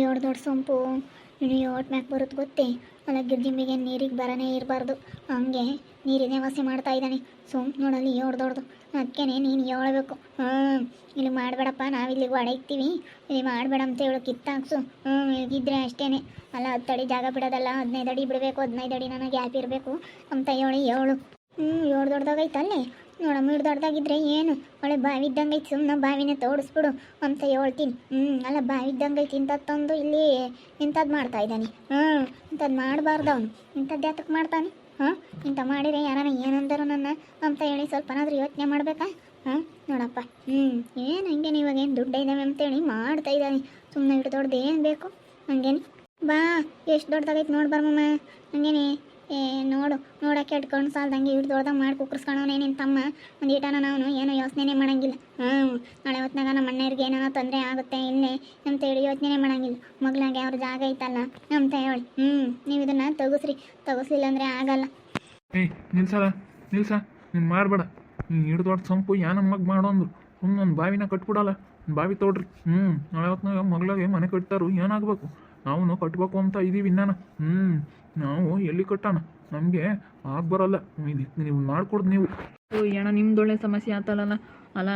ಏಳು ದೊಡ್ಡ ಸೊಂಪು. ಇನ್ನು ಏಟ್ ಮ್ಯಾಕ್ ಬರುತ್ತೆ ಗೊತ್ತೇ? ಅಲ್ಲ ಗಿರ್ಜಿಂಬಿಗೆ ನೀರಿಗೆ ಬರನೇ ಇರಬಾರ್ದು. ಹಂಗೆ ನೀರಿನೇ ವಾಸಿ ಮಾಡ್ತಾ ಇದ್ದಾನೆ. ಸೊಂಪು ನೋಡಲ್ಲಿ ಏಳು ದೊಡ್ಡದು ಅದಕ್ಕೆ ನೀನು ಹೇಳ್ಬೇಕು. ಹ್ಞೂ ಇಲ್ಲಿ ಮಾಡಬೇಡಪ್ಪ ನಾವಿಲ್ಲಿಗೆ ಒಡೆಯ್ತೀವಿ ಇಲ್ಲಿ ಮಾಡಬೇಡ ಅಂತ ಹೇಳು ಕಿತ್ತಾಕ್ಸು ಹ್ಞೂ ಇದ್ದರೆ ಅಷ್ಟೇ ಅಲ್ಲ, ಹತ್ತು ಅಡಿ ಜಾಗ ಬಿಡೋದಲ್ಲ, ಹದಿನೈದು ಅಡಿ ಬಿಡಬೇಕು, ಹದಿನೈದು ಅಡಿ ನನಗೆ ಗ್ಯಾಪ್ ಇರಬೇಕು ಅಂತ ಹೇಳಿ ಏಳು ಹ್ಞೂ ಏಳು ದೊಡ್ಡದಾಗೈತೆ ಅಲ್ಲೇ ನೋಡಮ್ಮ ಇಷ್ಟು ದೊಡ್ಡದಾಗಿದ್ರೆ ಏನು? ಒಳ್ಳೆ ಬಾವಿ ಇದ್ದಂಗೆ ಐತಿ ಸುಮ್ಮನೆ ಬಾವಿನ ತೋಡಿಸ್ಬಿಡು ಅಂತ ಹೇಳ್ತೀನಿ. ಹ್ಞೂ ಅಲ್ಲ ಬಾವಿ ಇದ್ದಂಗೆ ಐತಿ ಇಂಥದ್ದು ತಂದು ಇಲ್ಲಿ ಇಂಥದ್ದು ಮಾಡ್ತಾ ಇದ್ದಾನೆ. ಹ್ಞೂ ಇಂಥದ್ದು ಮಾಡಬಾರ್ದು ಅವನು. ಇಂಥದ್ದು ಯಾತಕ್ಕೆ ಮಾಡ್ತಾನೆ? ಹಾಂ, ಇಂಥ ಮಾಡಿದ್ರೆ ಯಾರನ್ನ ಏನಂದರು ನನ್ನ ಅಂತ ಹೇಳಿ ಸ್ವಲ್ಪನಾದ್ರೂ ಯೋಚನೆ ಮಾಡಬೇಕಾ? ಹಾಂ, ನೋಡಪ್ಪ. ಹ್ಞೂ ಏನು ಹಂಗೇನು ಇವಾಗ ಏನು ದುಡ್ಡು ಇದ್ದಾವೆ ಅಂತೇಳಿ ಮಾಡ್ತಾ ಇದ್ದಾನೆ. ಸುಮ್ಮನೆ ಇಟ್ಟು ದೊಡ್ಡದು ಏನು ಬೇಕು? ಹಂಗೇನೆ. ಬಾ, ಎಷ್ಟು ದೊಡ್ಡದಾಗೈತೆ ನೋಡಿ ಬರ್ಮಮ್ಮ. ಹಂಗೇನೆ. ಏ, ನೋಡು, ನೋಡಕ್ಕೆ ಇಟ್ಕೊಂಡು ಸಾಲ್ದಂಗೆ ಇವ್ರು ದೊಡ್ಡದಾಗ ಮಾಡಿ ಕುಕ್ಕರ್ಸ್ಕೊಳೋನೇ ನಿನ್ನ ತಮ್ಮ. ಒಂದು ಈಟನ ನಾವು ಏನೋ ಯೋಚನೆನೇ ಮಾಡಂಗಿಲ್ಲ. ಹ್ಞೂ ನಾಳೆ ಹೊತ್ನಾಗ ನಮ್ಮ ಅಣ್ಣವ್ರಿಗೆ ಏನೋ ತೊಂದರೆ ಆಗುತ್ತೆ ಇಲ್ಲೇ ಅಂತೇಳಿ ಯೋಚನೆ ಮಾಡಂಗಿಲ್ಲ. ಮಗ್ಲಾಗೆ ಅವ್ರ ಜಾಗ ಐತಲ್ಲ ಅಂತ ಹೇಳಿ ಹ್ಞೂ ನೀವು ಇದನ್ನು ತಗಸ್ರಿ. ತಗಸ್ಲಿಲ್ಲ ಅಂದರೆ ಆಗಲ್ಲ. ಏ ನಿಲ್ಸಲ್ಲ ನಿಲ್ಸ, ನೀನು ಮಾಡಬೇಡ ನೀನು ಹಿಡ್ದು ದೊಡ್ಡ ಸಂಪು ಯಾನ ನಮ್ಮ ಮಗ ಮಾಡೋ ಅಂದ್ರು. ಸುಮ್ಮನೆ ಒಂದು ಬಾವಿನ ಕಟ್ಬಿಡಲ್ಲ. ಬಾವಿ ತೋಡ್ರಿ. ಹ್ಞೂ ನಾಳೆ ಹೊತ್ನಾಗ ಮಗ್ಳಾಗೆ ಮನೆ ಕಟ್ತಾರು ಏನಾಗಬೇಕು? ನಾವು ಕಟ್ಬೇಕು ಅಂತ ಇದ್ದೀವಿ ಇನ್ನಾನ. ಹ್ಞೂ ನಾವು ಎಲ್ಲಿ ಕಟ್ಟೋಣ? ನಮಗೆ ಆಗ ಬರೋಲ್ಲ. ಇದು ನೀವು ಮಾಡ್ಕೊಡ್ದು ನೀವು. ಓ ಏಣ ನಿಮ್ದೊಳ್ಳೆ ಸಮಸ್ಯೆ ಆತಲ್ಲ ಅಲ್ಲ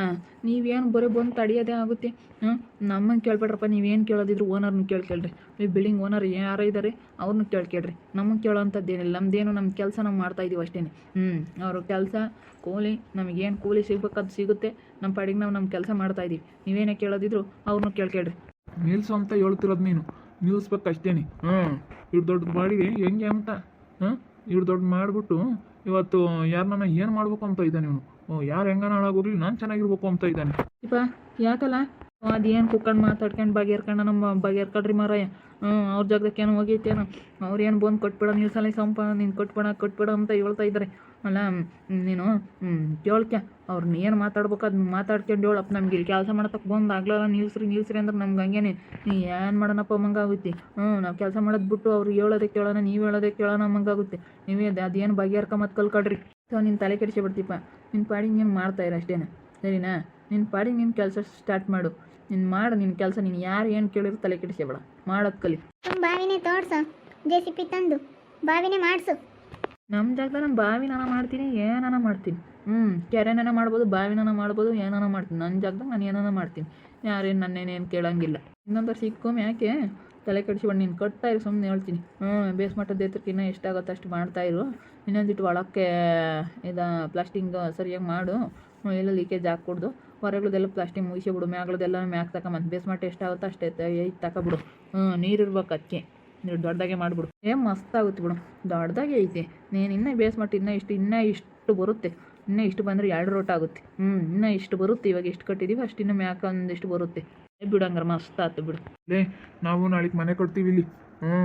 ನೀವೇನು ಬರೀ ಬಂದು ತಡೆಯೋದೇ ಆಗುತ್ತೆ? ಹ್ಞೂ ನಮ್ಮನ್ನು ಕೇಳ್ಬೇಡ್ರಪ್ಪ ನೀವೇನು ಕೇಳೋದಿದ್ರು ಓನರ್ನ ಕೇಳ್ಕೇಳ್ರಿ. ಈ ಬಿಲ್ಡಿಂಗ್ ಓನರ್ ಯಾರು ಇದ್ದಾರೆ ಅವ್ರನ್ನ ಕೇಳ್ಕೇಳ್ರಿ. ನಮಗೆ ಕೇಳೋಂಥದ್ದೇನಿಲ್ಲ. ನಮ್ಮದೇನು ನಮ್ಮ ಕೆಲಸ ನಾವು ಮಾಡ್ತಾ ಇದ್ದೀವಿ ಅಷ್ಟೇ ಹ್ಞೂ ಅವ್ರ ಕೆಲಸ ಕೂಲಿ ನಮಗೇನು ಕೂಲಿ ಸಿಗ್ಬೇಕು ಅದು ಸಿಗುತ್ತೆ. ನಮ್ಮ ಪಾಡಿಗೆ ನಾವು ನಮ್ಮ ಕೆಲಸ ಮಾಡ್ತಾ ಇದ್ದೀವಿ ನೀವೇನೇ ಕೇಳೋದಿದ್ರು ಅವ್ರನ್ನ ಕೇಳ್ಕೇಳ್ರಿ. ನಿಲ್ಸು ಅಂತ ಹೇಳ್ತಿರೋದು ನೀನು. ನಿಲ್ಲಿಸ್ಬೇಕು ಅಷ್ಟೇನೆ ಹಾಂ ಇಷ್ಟು ದೊಡ್ಡದು ಮಾಡಿದೆ ಹೆಂಗೆ ಅಂತ ಹಾಂ ಇಷ್ಟು ದೊಡ್ಡ ಮಾಡಿಬಿಟ್ಟು ಇವತ್ತು ಯಾರನ್ನ ಏನು ಮಾಡ್ಬೇಕು ಅಂತ ಇದ್ದಾನೆ ಇವನು. ಯಾರು ಹೆಂಗನ ಹಾಳಾಗೋಗ್ಲಿ ನಾನು ಚೆನ್ನಾಗಿರ್ಬೇಕು ಅಂತ ಇದ್ದಾನೆ. ಇಪ್ಪ ಯಾಕಲ್ಲ? ಅದೇನು ಕುಕ್ಕಂಡು ಮಾತಾಡ್ಕೊಂಡು ಬಗೆಹರ್ಕೊಂಡು ನಮ್ಮ ಬಗೆಹರ್ಕೊಳ್ರಿ ಮಾರಾಯ. ಹ್ಞೂ ಅವ್ರ ಜಾಗಕ್ಕೆ ಏನು ಹೋಗೈತೇನು. ಅವ್ರು ಏನು ಬಂದು ಕೊಟ್ಬಿಡ ನಿಲ್ಸಲ್ಲ ಸಂಪ, ನೀನು ಕೊಟ್ಬಿಡ ಕೊಟ್ಬಿಡ ಅಂತ ಹೇಳ್ತಾ ಇದ್ದಾರೆ. ಅಲ್ಲ ನೀನು ಹ್ಞೂ ಕೇಳ್ಕ್ಯ ಅವ್ರನ್ನ ಏನು ಮಾತಾಡ್ಬೇಕು ಅದನ್ನ ಮಾತಾಡ್ಕೊಂಡು ಹೇಳಪ್ಪ ನಮ್ಗೆ ಇಲ್ಲಿ ಕೆಲಸ ಮಾಡತಕ್ಕ ಬಂದು ಆಗ್ಲಲ್ಲ, ನಿಲ್ಸ್ರಿ ನಿಲ್ಸ್ರಿ ಅಂದ್ರೆ ನಮ್ಗೆ ಹಂಗೇನೆ. ನೀ ಏನು ಮಾಡೋಣಪ್ಪ ಮಂಗಾಗುತ್ತೆ ಹ್ಞೂ ನಾವು ಕೆಲಸ ಮಾಡೋದು ಬಿಟ್ಟು ಅವ್ರಿಗೆ ಹೇಳೋದೆ ಕೇಳೋಣ, ನೀವು ಹೇಳೋದೆ ಕೇಳೋಣ ಮಂಗಾಗುತ್ತೆ ನೀವೇ ಅದು, ಅದೇನು ಮತ್ತು ಕಲ್ಕೊಳ್ರಿ ಸೊ ನಿನ್ನ ತಲೆ ಕೆಡಿಸಿ ಬಿಡ್ತೀಪ್ಪ ನಿನ್ನ ಪಾಡಿಗೆ ನೀನು ಮಾಡ್ತಾಯಿರ ಅಷ್ಟೇನ. ಸರಿನಾ? ನಿನ್ನ ಪಾಡಿಗೆ ನೀನು ಕೆಲಸ ಸ್ಟಾರ್ಟ್ ಮಾಡು. ನೀನು ಮಾಡು ನಿನ್ನ ಕೆಲಸ ನೀನು ಯಾರು ಏನು ಕೇಳಿದ್ರು ತಲೆ ಕೆಡಿಸ್ಬೇಡ ಮಾಡೋದು ಕಲಿ. ಬಾವಿನೇ ತೋಡ್ಸು ಜೆ ಸಿ ಪಿ ತಂದು. ಬಾವಿನೇ ಮಾಡಿಸು. ನಮ್ಮ ಜಾಗದಾಗ ನಾನು ಬಾವಿನಾನ ಮಾಡ್ತೀನಿ ಏನಾನ ಮಾಡ್ತೀನಿ. ಹ್ಞೂ ಕೆರೆನಾನ ಮಾಡ್ಬೋದು ಬಾವಿನಾನ ಮಾಡ್ಬೋದು ಏನಾನ ಮಾಡ್ತೀನಿ. ನನ್ನ ಜಾಗದಾಗ ನಾನು ಏನಾನ ಮಾಡ್ತೀನಿ. ಯಾರೇನು ನನ್ನೇನೇನು ಕೇಳಂಗಿಲ್ಲ. ಇನ್ನೊಂದು ಸಿಕ್ಕೊಮ್ಮೆ ಯಾಕೆ ತಲೆ ಕೆಡಿಸ್ಕೊಂಡು ನೀನು ಕಟ್ತಾ ಇರು ಸುಮ್ಮನೆ ಹೇಳ್ತೀನಿ. ಹ್ಞೂ ಬೇಸ್ ಮಟ್ಟದ ಎತ್ತರಕ್ಕಿನ್ನ ಎಷ್ಟಾಗುತ್ತೆ ಅಷ್ಟು ಮಾಡ್ತಾ ಇರು. ಇನ್ನೊಂದಿಟ್ಟು ಒಳಕ್ಕೆ ಇದು ಪ್ಲಾಸ್ಟಿಂಗ್ ಸರಿಯಾಗಿ ಮಾಡು. ಎಲ್ಲ ಲೀಕೇಜ್ ಹಾಕ್ಕೊಡ್ದು. ಹೊರಗಳದೆಲ್ಲ ಪ್ಲಾಸ್ಟಿಕ್ ಮುಗಿಸಿ ಬಿಡು, ಮ್ಯಾಗಳದೆಲ್ಲ ಮ್ಯಾಕ್ ತಗೊಂಬಂದು ಬೇಸ್ ಮಟ್ಟ ಎಷ್ಟಾಗುತ್ತೋ ಅಷ್ಟೇ ಐದು ತಗೊಬಿಡು ಹ್ಞೂ ನೀರು ಇರ್ಬೇಕು ಅದಕ್ಕೆ ನೀರು ದೊಡ್ಡದಾಗೆ ಮಾಡಿಬಿಡು. ಏ, ಮಸ್ತ್ ಆಗುತ್ತೆ ಬಿಡು. ದೊಡ್ಡದಾಗೆ ಐತೆ. ನೀನು ಇನ್ನೂ ಬೇಸ್ ಮಟ್ಟ ಇನ್ನೂ ಇಷ್ಟು ಇನ್ನೂ ಇಷ್ಟು ಬರುತ್ತೆ. ಇನ್ನೂ ಇಷ್ಟು ಬಂದರೆ ಎರಡು ರೋಟ್ ಆಗುತ್ತೆ. ಹ್ಞೂ ಇನ್ನೂ ಇಷ್ಟು ಬರುತ್ತೆ. ಇವಾಗ ಎಷ್ಟು ಕಟ್ಟಿದ್ದೀವಿ ಅಷ್ಟು ಇನ್ನೂ ಮ್ಯಾಕ ಒಂದಿಷ್ಟು ಬರುತ್ತೆ. ಏ ಬಿಡು ಹಂಗಾರೆ ಮಸ್ತ್ ಆತು ಬಿಡು. ಲೇ ನಾವು ನಾಳೆಗೆ ಮನೆ ಕೊಡ್ತೀವಿ ಇಲ್ಲಿ. ಹ್ಞೂ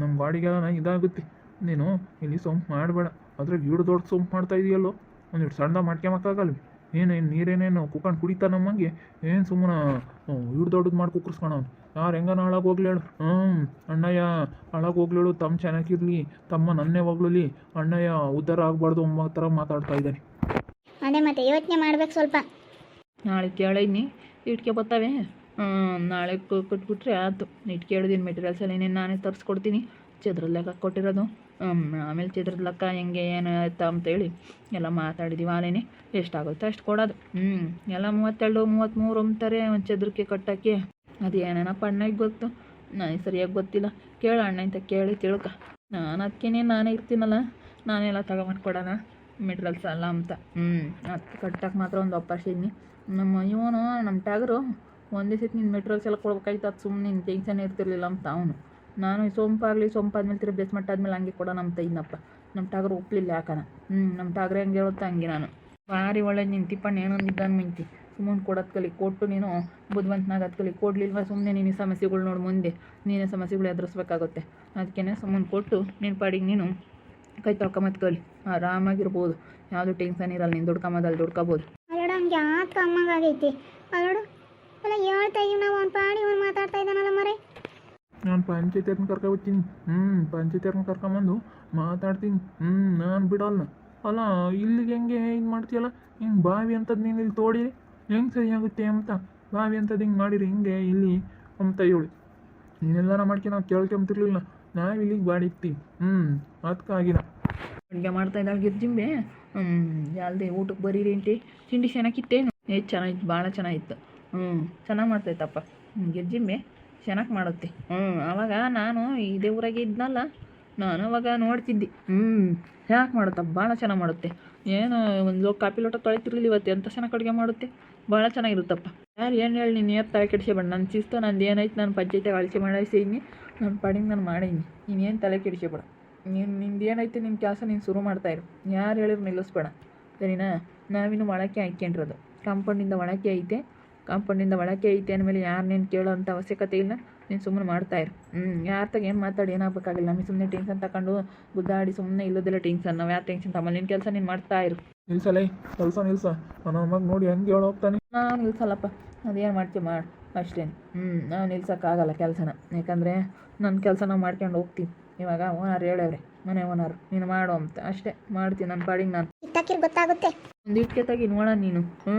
ನಮ್ಮ ಗಾಡಿಗೆಲ್ಲ ಇದಾಗುತ್ತೆ. ನೀನು ಇಲ್ಲಿ ಸೊಂಪು ಮಾಡಬೇಡ. ಅದ್ರಾಗ ಗಿಡ ದೊಡ್ಡ ಸೊಂಪು ಮಾಡ್ತಾ ಇದೆಯಲ್ಲೋ? ಒಂದಿಟ್ಟು ಸಣ್ಣ ಮಾಡ್ಕೊಂಬಕ್ಕಾಗಲ್ಲ ಏನೇನು ನೀರೇನೇನು ಕುಕ್ಕಂಡು ಕುಡಿತಾ ನಮ್ಮಂಗೆ? ಏನು ಸುಮ್ಮನ ಇಡು ದೊಡ್ಡದು ಮಾಡಿ ಕುಕ್ಕರ್ಸ್ಕೊಳ ಯಾರು ಹೆಂಗನ ಹಾಳಾಗಿ ಹೋಗ್ಲೇಳು ಹ್ಞೂ ಅಣ್ಣಯ್ಯ ಹಾಳಾಗಿ ಹೋಗ್ಲೇಳು ತಮ್ಮ ಚೆನ್ನಾಗಿರಲಿ ತಮ್ಮ ನನ್ನೇ ಹೋಗ್ಲಿ ಅಣ್ಣಯ್ಯ ಉದ್ಧಾರ ಆಗಬಾರ್ದು ಒಂಬ ಥರ ಮಾತಾಡ್ತಾ ಇದ್ದಾನೆ ಅದೇ ಮತ್ತೆ ಯೋಚನೆ ಮಾಡ್ಬೇಕು ಸ್ವಲ್ಪ. ನಾಳೆ ಕೇಳಿದ್ನಿ ಇಟ್ಕೆ ಬರ್ತಾವೆ ನಾಳೆ ಕೊಟ್ಬಿಟ್ರೆ ಆಯ್ತು. ಇಟ್ಟು ಕೇಳಿದ್ದೀನಿ ಮೆಟೀರಿಯಲ್ಸ್ ಎಲ್ಲ ಏನೇನು ನಾನೇ ತರಿಸ್ಕೊಡ್ತೀನಿ. ಚದ್ರದ ಲೆಕ್ಕ ಕೊಟ್ಟಿರೋದು ಆಮೇಲೆ ಚದ್ರದ ಲೆಕ್ಕ ಹೆಂಗೆ, ಏನು ಆಯ್ತಾ ಅಂತೇಳಿ ಎಲ್ಲ ಮಾತಾಡಿದ್ದೀವಿ ಆಲೇನೆ ಎಷ್ಟಾಗುತ್ತೆ ಅಷ್ಟು ಕೊಡೋದು. ಹ್ಞೂ ಎಲ್ಲ ಮೂವತ್ತೆರಡು ಮೂವತ್ತ್ಮೂರು ಅಂತಾರೆ ಒಂದು ಚದ್ರಕ್ಕೆ ಕಟ್ಟೋಕ್ಕೆ. ಅದು ಏನೇನಪ್ಪ ಅಣ್ಣಗೆ ಗೊತ್ತು. ನನಗೆ ಸರಿಯಾಗಿ ಗೊತ್ತಿಲ್ಲ. ಕೇಳು ಅಣ್ಣ ಅಂತ ಕೇಳಿ ತಿಳ್ಕ. ನಾನು ಅದಕ್ಕೇನೆ ನಾನೇ ಇರ್ತೀನಲ್ಲ. ನಾನೆಲ್ಲ ತಗೊಂಬಂದು ಕೊಡೋಣ ಮೆಟೀರಿಯಲ್ಸ್ ಅಲ್ಲ ಅಂತ. ಹ್ಞೂ ಅದಕ್ಕೆ ಕಟ್ಟಕ್ಕೆ ಮಾತ್ರ ಒಂದು ಒಪ್ಪಿಸಿದ್ನಿ ನಮ್ಮ ಇವನು, ನಮ್ಮ ಟ್ಯಾಗರು ಒಂದೇ ಸತಿ ನಿನ್ನ ಮೆಟೀರಿಯಲ್ಸ್ ಎಲ್ಲ ಕೊಡ್ಬೇಕಾಯ್ತು ಅದು ಸುಮ್ಮನೆ ನಿನ್ನ ಟೆನ್ಷನ್ ಇರ್ತಿರ್ಲಿಲ್ಲ ಅಂತ ಅವನು. ನಾನು ಸೊಂಪಾಗಲಿ ತಿರು ತಿರುಗಿ ಬೇಸ್ಮಟ್ಟ ಆದ್ಮೇಲೆ ಹಂಗೆ ಕೊಡೋಣ ಅಂತ ಇದ್ನಪ್ಪ. ನಮ್ಮ ಟಾಗರ್ ಒಪ್ಪಲಿಲ್ಲ ಯಾಕನ? ಹ್ಞೂ ನಮ್ಮ ಟಾಗ್ರೆ ಹಂಗೆ ಇರುತ್ತೆ ಹಂಗೆ ನಾನು. ಭಾರಿ ಒಳ್ಳೆ ನಿನ್ನ ತಿಪ್ಪಣ್ಣ ಏನೋ ಏನೊಂದಿದ್ದಾನೆ ಮಿಂತಿ ಸುಮ್ಮನೆ ಕೊಡೋದು ಕಲಿ, ಕೊಟ್ಟು ನೀನು ಬುದ್ಧಿವಂತನಾಗ ಅದು ಕಲಿ ಕೊಡ್ಲಿಲ್ವ ಸುಮ್ಮನೆ ನೀನು ಸಮಸ್ಯೆಗಳು ನೋಡಿ ಮುಂದೆ. ನೀನೇ ಸಮಸ್ಯೆಗಳು ಎದುರಿಸ್ಬೇಕಾಗುತ್ತೆ. ಅದಕ್ಕೇ ಸುಮ್ಮನೆ ಕೊಟ್ಟು ನಿನ್ನ ಪಾಡಿಗೆ ನೀನು ಕೈ ತೊಳ್ಕೊಂಬತ್ ಕಲಿ. ಆರಾಮಾಗಿರ್ಬೋದು. ಯಾವುದು ಟೆನ್ಷನ್ ಇರಲ್ಲ, ನೀನು ದುಡ್ಕೊಂಬದಲ್ಲಿ ದುಡ್ಕೋಬೋದು. ಅವ್ನಿಗೆ ಯಾಕೆ ಅಲ್ಲ ಹೇಳ್ತಾ ಇದೀವಿ ನಾವು ಅವ್ನು ಪಾಡಿ ಅವ್ನು ಮಾತಾಡ್ತಾ ಇದ್ದಾನಲ್ಲ ಮರೆ. ನಾನು ಪಂಚಾಯತಿಯವ್ರನ್ನ ಕರ್ಕೊಬತ್ತೀನಿ. ಹ್ಞೂ ಪಂಚಾಯತಿಯವ್ರನ್ನ ಕರ್ಕೊಂಬಂದು ಮಾತಾಡ್ತೀನಿ. ಹ್ಞೂ ನಾನು ಬಿಡಲ್ಲ. ಅಲ್ಲ ಇಲ್ಲಿಗೆ ಹೆಂಗೆ ಇದು ಮಾಡ್ತೀಯಲ್ಲ? ಹಿಂಗೆ ಬಾವಿ ಅಂಥದ್ದು ನೀನು ಇಲ್ಲಿ ತೋಡಿರಿ. ಹೆಂಗೆ ಸರಿ ಆಗುತ್ತೆ ಅಂತ. ಬಾವಿ ಅಂಥದ್ದು ಹಿಂಗೆ ಮಾಡಿರಿ ಹಿಂಗೆ ಇಲ್ಲಿ ಅಂತ ಹೇಳಿ. ನೀನೆಲ್ಲಾರ ಮಾಡ್ಕೆ ನಾವು ಕೇಳ್ಕೊಂತಿರ್ಲಿಲ್ಲ. ನಾವು ಇಲ್ಲಿಗೆ ಬಾಡಿ ಇಕ್ತೀವಿ ಹ್ಞೂ ಅದಕ್ಕಾಗಿಲ್ಲ ಅಡುಗೆ ಮಾಡ್ತಾ ಇದ್ದಾಳೆ ಗಿರ್ಜಿಂಬೆ ಹ್ಞೂ ಜಲ್ದಿ ಊಟಕ್ಕೆ ಬರೀರಿ ಅಂಟಿ ತಿಂಡಿ ಚೆನ್ನಾಗಿತ್ತೇನು ಏ ಚೆನ್ನಾಗಿತ್ತು ಭಾಳ ಚೆನ್ನಾಗಿತ್ತು. ಹ್ಞೂ ಚೆನ್ನಾಗಿ ಮಾಡ್ತೈತಪ್ಪ. ಗಿರ್ಜಿಂಬೆ ಚೆನ್ನಾಗಿ ಮಾಡುತ್ತೆ. ಹ್ಞೂ ಅವಾಗ ನಾನು ಇದೇ ಊರಾಗೆ ಇದ್ನಲ್ಲ ನಾನು ಅವಾಗ ನೋಡ್ತಿದ್ದೆ. ಹ್ಞೂ ಚೆನ್ನಾಗಿ ಮಾಡುತ್ತಪ್ಪ ಭಾಳ ಚೆನ್ನಾಗಿ ಮಾಡುತ್ತೆ. ಏನು ಒಂದು ಕಾಪಿ ಲೋಟ ತೊಳಿತಿರ್ಲಿಲ್ಲ ಇವತ್ತು ಎಂಥ ಚೆನ್ನಾಗಿ ಅಡುಗೆ ಮಾಡುತ್ತೆ? ಭಾಳ ಚೆನ್ನಾಗಿರುತ್ತಪ್ಪ. ಯಾರು ಏನು ಹೇಳಿ ನೀನು ಏನ್ ತಲೆ ಕೆಡಿಸ್ಕೊಬೇಡ. ನನ್ನ ಶಿಸ್ತು ನಂದು ಏನಾಯ್ತು ನಾನು ಪಂಚಾಯತಿಗೆ ಅಳಿಸಿ ಮಾಡಿಸಿದ್ದೀನಿ ನನ್ನ ಪಾಡಿಗೆ ನಾನು ಮಾಡೀನಿ. ನೀನೇನು ತಲೆ ಕೆಡಿಸ್ಬೇಡ ನೀನು ನಿಂದು ಏನೈತೆ ನಿನ್ನ ಕೆಲಸ ನೀನು ಶುರು ಮಾಡ್ತಾ ಇರು. ಯಾರು ಹೇಳಿದ್ರು ನಿಲ್ಲಿಸ್ಬೇಡ. ಸರಿನಾ? ನಾವಿನ್ನು ಒಳಕ್ಕೆ ಹಾಕ್ಯಂಡ್ರದು ಕಾಂಪೌಂಡಿಂದ ಒಳಕೆ ಐತೆ. ಕಾಂಪೌಂಡಿಂದ ಒಳಕ್ಕೆ ಐತೆ ಅಂದಮೇಲೆ ಯಾರು ನೀನು ಕೇಳೋಂಥ ಅವಶ್ಯಕತೆ ಇಲ್ಲ. ನೀನು ಸುಮ್ಮನೆ ಮಾಡ್ತಾ ಇರು. ಹ್ಞೂ ಯಾರ ತಗ ಏನು ಮಾತಾಡಿ ಏನಾಗಬೇಕಾಗಿಲ್ಲ. ನಮಗೆ ಸುಮ್ಮನೆ ಟೆನ್ಷನ್ ತಗೊಂಡು ಗುದ್ದಾಡಿ ಸುಮ್ಮನೆ ಇಲ್ಲದಿಲ್ಲ ಟೆನ್ಷನ್. ನಾವು ಯಾರು ಟೆನ್ಷನ್ ತಮ್ಮ ನಿನ್ನ ಕೆಲಸ ನೀನು ಮಾಡ್ತಾ ಇರು. ನಿಲ್ಸಲೇ. ಕೆಲಸ ನಿಲ್ಸ. ನನ್ನ ಮಗ ನೋಡಿ ಹೆಂಗೆ ಹೇಳೋ ಹೋಗ್ತಾನೆ. ನಾನು ನಿಲ್ಸಲ್ಲಪ್ಪ. ಅದೇನು ಮಾಡ್ತೀವಿ ಮಾಡಿ. ಅಷ್ಟೇನು ಹ್ಞೂ ನಾವು ನಿಲ್ಸೋಕ್ಕಾಗಲ್ಲ ಕೆಲಸನ. ಯಾಕಂದರೆ ನನ್ನ ಕೆಲಸ ನಾವು ಮಾಡ್ಕೊಂಡು ಹೋಗ್ತೀವಿ. ಇವಾಗ ಓನರ್ ಹೇಳವ್ರೆ ಮನೆ ಓನರ್. ನೀನು ಮಾಡು ಅಂತ. ಅಷ್ಟೇ. ಮಾಡ್ತೀನಿ ನನ್ನ ಪಾಡಿಗೆ ನಾನು. ಗೊತ್ತಾಗುತ್ತೆ. ಒಂದು ಇಟ್ಕೆ ತೆಗಿ ನೋಡ ನೀನು. ಹ್ಞೂ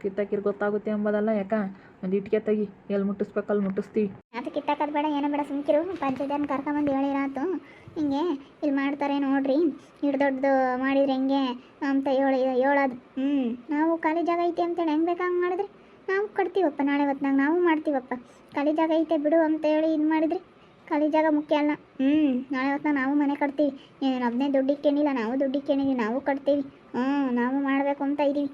ಕಿತ್ತಾಕಿರ್ ಗೊತ್ತಾಗುತ್ತೆ ಎಂಬುದಲ್ಲ ಯಾಕ? ಒಂದು ಇಟ್ಕೆ ತೆಗಿ ಎಲ್ಲಿ ಮುಟ್ಟಿಸ್ಬೇಕು ಅಲ್ಲಿ ಮುಟ್ಟಿಸ್ತೀವಿ ಅದು ಕಿತ್ತಾಕದ್ ಬೇಡ, ಏನೋ ಬೇಡ ಸುಮ್ಕಿರು ಪಂಚಾಯತ್ನ ಕರ್ಕೊಂಬಂದು ಹೇಳಿರಾತು ಹಿಂಗೆ ಇಲ್ಲಿ ಮಾಡ್ತಾರೆ ನೋಡ್ರಿ. ಇಷ್ಟು ದೊಡ್ಡದು ಮಾಡಿದ್ರೆ ಹೆಂಗೆ ಅಂತ ಹೇಳಿ, ಹೇಳೋದು. ಹ್ಞೂ ನಾವು ಖಾಲಿ ಜಾಗ ಐತೆ ಅಂತೇಳಿ ಹೆಂಗೆ ಬೇಕಾ ಹಂಗೆ ಮಾಡಿದ್ರೆ? ನಾವು ಕಟ್ತೀವಪ್ಪ ನಾಳೆ ಹೊತ್ನಾಗ ನಾವು ಮಾಡ್ತೀವಪ್ಪ. ಖಾಲಿ ಜಾಗ ಐತೆ ಬಿಡು ಅಂತ ಹೇಳಿ ಇದು ಮಾಡಿದ್ರಿ? ಖಾಲಿ ಜಾಗ ಮುಖ್ಯ ಅಲ್ಲ. ಹ್ಞೂ ನಾಳೆ ಹೊತ್ತ ನಾವು ಮನೆ ಕಟ್ತೀವಿ. ನೀನು ಒಬ್ಬನೇ ದುಡ್ಡಿಕ್ಕೇನಿಲ್ಲ ನಾವು ದುಡ್ಡು ಇಕ್ಕೇನಿದ್ದೀವಿ ನಾವು ಕಟ್ತೀವಿ. ಹ್ಞೂ ನಾವು ಮಾಡಬೇಕು ಅಂತ ಇದ್ದೀವಿ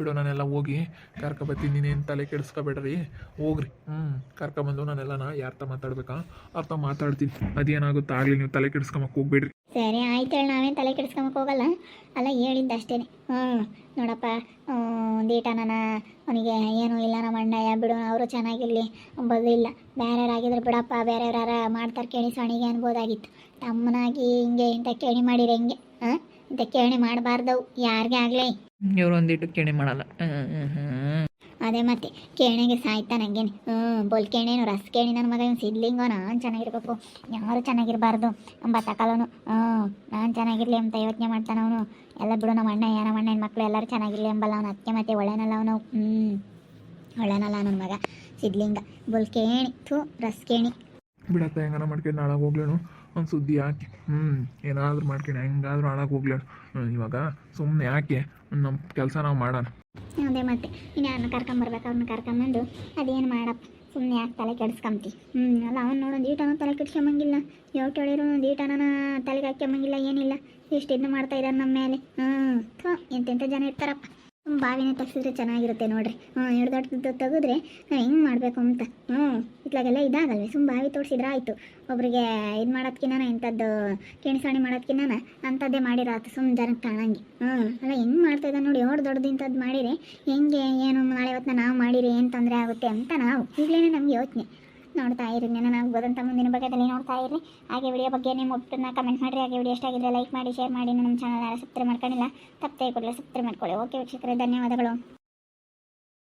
ಬಿಡು, ನಾನೆಲ್ಲ ಹೋಗಿ ಕರ್ಕೊಬತ್ತೀನಿ ನೀನೇನು ತಲೆ ಕೆಡಿಸ್ಕೊಬೇಡ್ರಿ. ಹೋಗ್ರಿ. ಹ್ಞೂ ಕರ್ಕೊಬಂದು ನಾನೆಲ್ಲ ಯಾರ ತ ಮಾತಾಡ್ಬೇಕಾ? ಅರ್ಥ ಮಾತಾಡ್ತೀನಿ. ಅದೇನಾಗುತ್ತೆ ಆಗಲಿ, ನೀವು ತಲೆ ಕೆಡಿಸ್ಕೊಂಬಕ್ಕೆ ಹೋಗ್ಬೇಡ್ರಿ. ಸರಿ, ಆಯ್ತು ಹೇಳಿ, ನಾವೇನು ತಲೆ ಕೆಡಿಸ್ಕೊಂಬಕ್ಕೆ ಹೋಗಲ್ಲ. ಅಲ್ಲ ಹೇಳಿದ್ದು ಅಷ್ಟೇ ಹ್ಞೂ ನೋಡಪ್ಪ ಒಂದೀಟ ನಾನು ಅವನಿಗೆ ಏನು ಇಲ್ಲ, ನಮ್ಮ ಅಣ್ಣಯ್ಯ, ಬಿಡು, ಅವರು ಚೆನ್ನಾಗಿರಲಿ. ಬದಲಿಲ್ಲ. ಬೇರೆಯವ್ರಾಗಿದ್ರೆ ಬಿಡಪ್ಪ, ಬೇರೆಯವ್ರಾರ ಮಾಡ್ತಾರೆ ಕೇಣಿ ಸಣಿಗೆ ಅನ್ಬೋದಾಗಿತ್ತು. ತಮ್ಮನಾಗಿ ಹಿಂಗೆ ಇಂಥ ಕೇಣಿ ಮಾಡಿರಿ ಹೆಂಗೆ ಹಾಂ ಇಂಥ ಕೇಣಿ ಮಾಡಬಾರ್ದವು ಯಾರಿಗೆ ಆಗ್ಲಿ. ಇವ್ರು ಒಂದಿಟ್ಟು ಕೇಣಿ ಮಾಡಲ್ಲ ಅದೇ ಮತ್ತೆ ಕೇಣಿಗೆ ಸಾಯ್ತಾ ನಂಗೇನು. ಹ್ಞೂ ಬೋಲ್ ಕೇಣೇನು ರಸ್ ಕೇಣಿ ನನ್ನ ಮಗ ಇವ್ನು ಸಿದ್ಲಿಂಗೋ ನಾನು ಚೆನ್ನಾಗಿರ್ಬೇಕು. ಯಾರು ಚೆನ್ನಾಗಿರಬಾರ್ದು ಅಂಬ ತಕಲನು. ಹ್ಞೂ ನಾನು ಚೆನ್ನಾಗಿರ್ಲಿ ಅಂತ ಯೋಚನೆ ಮಾಡ್ತಾನ ಅವನು. ಎಲ್ಲ ಬಿಡು ನಮ್ಮ ಅಣ್ಣ ನಮ್ಮ ಹೆಣ್ಣು ಮಕ್ಕಳು ಎಲ್ಲರೂ ಚೆನ್ನಾಗಿರ್ಲಿ ಎಂಬಲ್ಲ ಅವನು. ಅತ್ತೆ ಮತ್ತೆ ಒಳ್ಳೆನಲ್ಲ ಅವನು. ಹ್ಞೂ ಒಳ್ಳೆನಲ್ಲ ನನ್ನ ಮಗ ಸಿದ್ಲಿಂಗ. ಬೋಲ್ ಕೇಣಿ ಥೂ ರಸ್ ಕೇಣಿ ಬಿಡತ್ತ ಹೆಂಗನ ಮಾಡ್ಕೊಂಡು ನಾಳೆ ಹೋಗ್ಲೇನು. ಒಂದು ಸುದ್ದಿ ಯಾಕೆ? ಹ್ಞೂ ಏನಾದರೂ ಮಾಡ್ಕೊಂಡು ಹೆಂಗಾದ್ರೂ ಹಾಳಾಗಿ ಹೋಗ್ಲಿ ಇವಾಗ ಸುಮ್ಮನೆ ಯಾಕೆ ನಮ್ಮ ಕೆಲಸ ನಾವು ಮಾಡೋಣ. ಅದೇ ಮತ್ತೆ. ಇನ್ನು ಯಾರನ್ನ ಕರ್ಕೊಂಬರ್ಬೇಕು ಅವ್ರನ್ನ ಕರ್ಕೊಂಬಂದು ಅದೇನು ಮಾಡಪ್ಪ? ಸುಮ್ಮನೆ ಯಾಕೆ ತಲೆ ಕೆಡಿಸ್ಕೊಂತಿ? ಹ್ಞೂ ಅಲ್ಲ ಅವ್ನು ನೋಡೊಂದು ಈಟನೂ ತಲೆ ಕೆಡ್ಸ್ಕೊಂಬಂಗಿಲ್ಲ. ಯಾವ ಕೇಳಿರೋ ಒಂದು ಈಟನ ತಲೆಗೆ ಹಾಕ್ಯಂಬಂಗಿಲ್ಲ, ಏನಿಲ್ಲ. ಎಷ್ಟು ಇದನ್ನ ಮಾಡ್ತಾ ಇದ್ದಾರೆ ನಮ್ಮ ಮೇಲೆ ಹ್ಞೂ ಎಂತೆಂಥ ಜನ ಇರ್ತಾರಪ್ಪ. ಬಾವಿನೇ ತಗ್ಸಿದ್ರೆ ಚೆನ್ನಾಗಿರುತ್ತೆ ನೋಡ್ರಿ. ಹ್ಞೂ ಎರಡು ದೊಡ್ಡ ತೆಗೆದ್ರೆ ಹೆಂಗೆ ಮಾಡಬೇಕು ಅಂತ. ಹ್ಞೂ ಇತ್ಲಾಗೆಲ್ಲ ಇದಾಗಲ್ವೇ ಸುಮ್ಮ ಬಾವಿ ತೋರಿಸಿದ್ರೆ ಆಯಿತು. ಒಬ್ರಿಗೆ ಇದು ಮಾಡೋದ್ಕಿನ್ನ, ಇಂಥದ್ದು ಕೆಣಿಸಾಣಿ ಮಾಡೋದ್ಕಿನ್ನ, ಅಂಥದ್ದೇ ಮಾಡಿರಾತು ಸುಮ್ಮನೆ ಜನಕ್ಕೆ ಕಾಣಂಗೆ. ಹ್ಞೂ ಅಲ್ಲ, ಹೆಂಗೆ ಮಾಡ್ತಾ ಇದ್ದಾನೆ ನೋಡಿ ಎರಡು ದೊಡ್ಡದು ಇಂಥದ್ದು ಮಾಡಿರಿ ಹೆಂಗೆ, ಏನು, ನಾಳೆ ಇವತ್ತನ್ನ ನಾವು ಮಾಡಿರಿ ಏನು ತೊಂದರೆ ಆಗುತ್ತೆ ಅಂತ ನಾವು. ಈಗಲೇ ನಮ್ಗೆ ಯೋಚನೆ. ನೋಡ್ತಾ ಇರಿ. ನಾನು ಆಗ್ಬೋದಂತ ಮುಂದಿನ ಭಾಗದಲ್ಲಿ ನೋಡ್ತಾ ಇರಿ ಹಾಗೆ ವಿಡಿಯೋ ಬಗ್ಗೆ ನಿಮ್ಮ ಒಟ್ಟನ್ನ ಕಮೆಂಟ್ ಮಾಡಿರಿ. ಹಾಗೆ ವಿಡಿಯೋ ಎಷ್ಟಾಗಿದ್ರೆ ಲೈಕ್ ಮಾಡಿ ಶೇರ್ ಮಾಡಿ. ನಮ್ಮ ಚಾನಲ್ ಸಬ್ಸ್ಕ್ರೈಬ್ ಮಾಡ್ಕೊಂಡಿಲ್ಲ, ತಪ್ಪದೆ ಕೊಡಲಿ ಸಬ್ಸ್ಕ್ರೈಬ್ ಮಾಡ್ಕೊಳ್ಳಿ. ಓಕೆ ವೀಕ್ಷಕರೇ, ಧನ್ಯವಾದಗಳು.